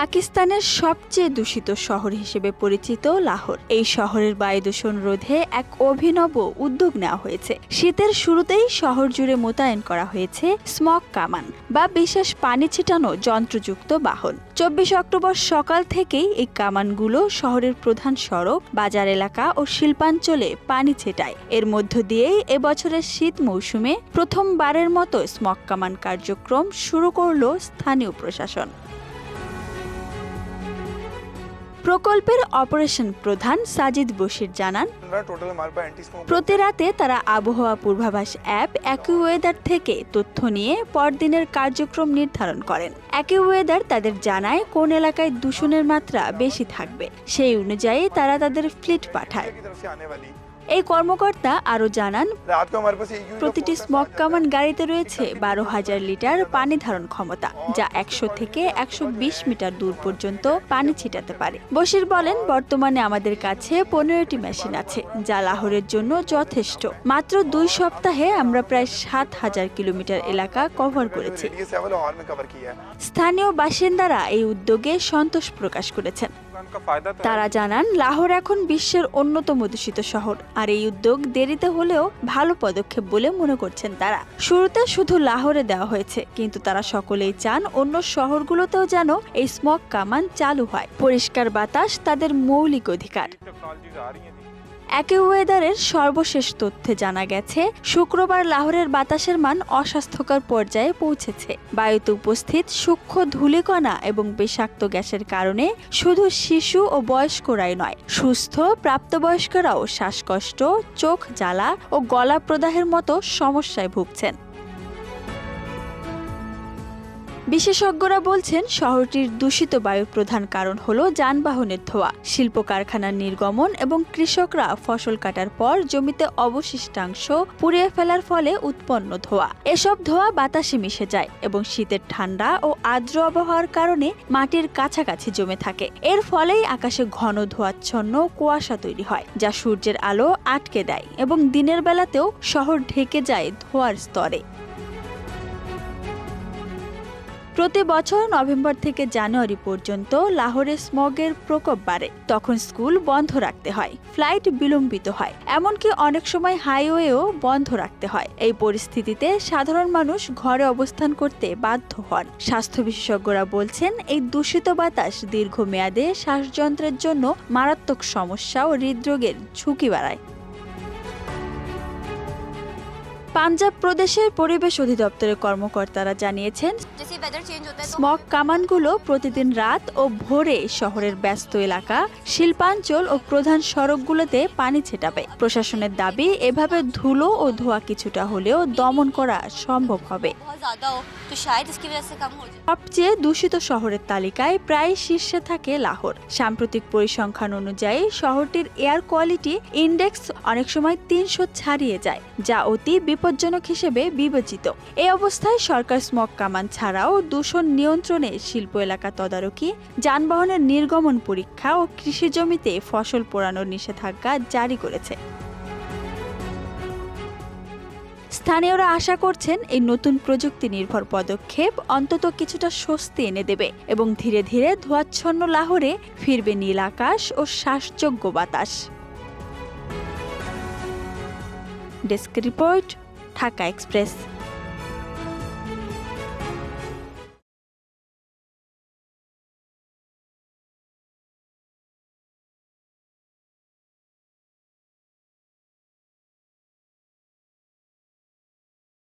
পাকিস্তানের সবচেয়ে দূষিত শহর হিসেবে পরিচিত লাহোর। এই শহরের বায়ু দূষণ রোধে এক অভিনব উদ্যোগ নেওয়া হয়েছে। শীতের শুরুতেই শহর জুড়ে মোতায়েন করা হয়েছে স্মক কামান বা বিশেষ পানি ছিটানো যন্ত্রযুক্ত বাহন। চব্বিশ অক্টোবর সকাল থেকেই এই কামানগুলো শহরের প্রধান সড়ক, বাজার এলাকা ও শিল্পাঞ্চলে পানি ছেটায়। এর মধ্য দিয়েই এবছরের শীত মৌসুমে প্রথমবারের মতো স্মক কামান কার্যক্রম শুরু করল স্থানীয় প্রশাসন। প্রকল্পের অপারেশন প্রধান সাজিদ বশির জানান প্রতি রাতে তারা আবহাওয়া পূর্বাভাস অ্যাপ একই ওয়েদার থেকে তথ্য নিয়ে পরদিনের কার্যক্রম নির্ধারণ করেন। একই ওয়েদার তাদের জানায় কোন এলাকায় দূষণের মাত্রা বেশি থাকবে। সেই অনুযায়ী তারা তাদের ফ্লিট পাঠায়। এই কর্মকর্তা আরও জানান প্রতিটি স্মক কামান গাড়িতে রয়েছে বারো হাজার লিটার পানি ধারণ ক্ষমতা যা একশো থেকে একশো বিশ মিটার দূর পর্যন্ত পানি ছিটাতে পারে। বশির বলেন বর্তমানে আমাদের কাছে পনেরোটি মেশিন আছে যা লাহোরের জন্য যথেষ্ট। মাত্র দুই সপ্তাহে আমরা প্রায় সাত হাজার কিলোমিটার এলাকা কভার করেছি। স্থানীয় বাসিন্দারা এই উদ্যোগে সন্তোষ প্রকাশ করেছেন। তারা জানান লাহোর এখন বিশ্বের অন্যতম দূষিত শহর। আর এই উদ্যোগ দেরিতে হলেও ভালো পদক্ষেপ বলে মনে করছেন তারা। শুরুতে শুধু লাহোরে দেওয়া হয়েছে কিন্তু তারা সকলেই চান অন্য শহরগুলোতেও যেন এই স্মক কামান চালু হয়। পরিষ্কার বাতাস তাদের মৌলিক অধিকার। একে ওয়েদারের সর্বশেষ তথ্যে জানা গেছে, শুক্রবার লাহোরের বাতাসের মান অস্বাস্থ্যকর পর্যায়ে পৌঁছেছে। বায়ুতে উপস্থিত সূক্ষ্ম ধুলিকণা এবং বিষাক্ত গ্যাসের কারণে শুধু শিশু ও বয়স্করাই নয়, সুস্থ প্রাপ্তবয়স্করাও শ্বাসকষ্ট, চোখ জ্বালা ও গলা প্রদাহের মতো সমস্যায় ভুগছেন। বিশেষজ্ঞরা বলছেন শহরটির দূষিত বায়ুর প্রধান কারণ হল যানবাহনের ধোঁয়া শিল্প কারখানার নির্গমন এবং কৃষকরা ফসল কাটার পর জমিতে অবশিষ্টাংশ পুড়িয়ে ফেলার ফলে উৎপন্ন ধোঁয়া। এসব ধোঁয়া বাতাসে মিশে যায় এবং শীতের ঠান্ডা ও আর্দ্র আবহাওয়ার কারণে মাটির কাছাকাছি জমে থাকে। এর ফলেই আকাশে ঘন ধোঁয়াচ্ছন্ন কুয়াশা তৈরি হয়, যা সূর্যের আলো আটকে দেয় এবং দিনের বেলাতেও শহর ঢেকে যায় ধোঁয়ার স্তরে। প্রতি বছর নভেম্বর থেকে জানুয়ারি পর্যন্ত লাহোরে স্মগের প্রকোপ বাড়ে। তখন স্কুল বন্ধ রাখতে হয়, ফ্লাইট বিলম্বিত হয়। এমনকি অনেক সময় হাইওয়েও বন্ধ রাখতে হয়। এই পরিস্থিতিতে সাধারণ মানুষ ঘরে অবস্থান করতে বাধ্য হন। স্বাস্থ্য বিশেষজ্ঞরা বলছেন, এই দূষিত বাতাস দীর্ঘমেয়াদে শ্বাসযন্ত্রের জন্য মারাত্মক সমস্যা ও হৃদরোগের ঝুঁকি বাড়ায়। পাঞ্জাব প্রদেশের পরিবেশ অধিদপ্তরের কর্মকর্তারা জানিয়েছেন, স্মগ কামানগুলো প্রতিদিন রাত ও ভোরে শহরের ব্যস্ত এলাকা, শিল্পাঞ্চল ও প্রধান সড়কগুলোতে পানি ছেটাবে। প্রশাসনের দাবি, এভাবে ধুলো ও ধোয়া কিছুটা হলেও দমন করা সম্ভব হবে। সবচেয়ে দূষিত শহরের তালিকায় প্রায় শীর্ষে থাকে লাহোর। সাম্প্রতিক পরিসংখ্যান অনুযায়ী, শহরটির এয়ার কোয়ালিটি ইন্ডেক্স অনেক সময় তিনশো ছাড়িয়ে যায়, যা অতি বিপদ বিপজ্জনক হিসেবে বিবেচিত। এই অবস্থায় সরকার স্মগ কামান ছাড়াও দূষণ নিয়ন্ত্রণে শিল্প এলাকা তদারকি, যানবাহনের নির্গমন পরীক্ষা ও কৃষি জমিতে ফসল পোড়ানোর নিষেধাজ্ঞা জারি করেছে। স্থানীয়রা আশা করছেন এই নতুন প্রযুক্তি নির্ভর পদক্ষেপ অন্তত কিছুটা স্বস্তি এনে দেবে এবং ধীরে ধীরে ধোয়াচ্ছন্ন লাহোরে ফিরবে নীল আকাশ ও শ্বাসযোগ্য বাতাস। Desk report Dhaka Express.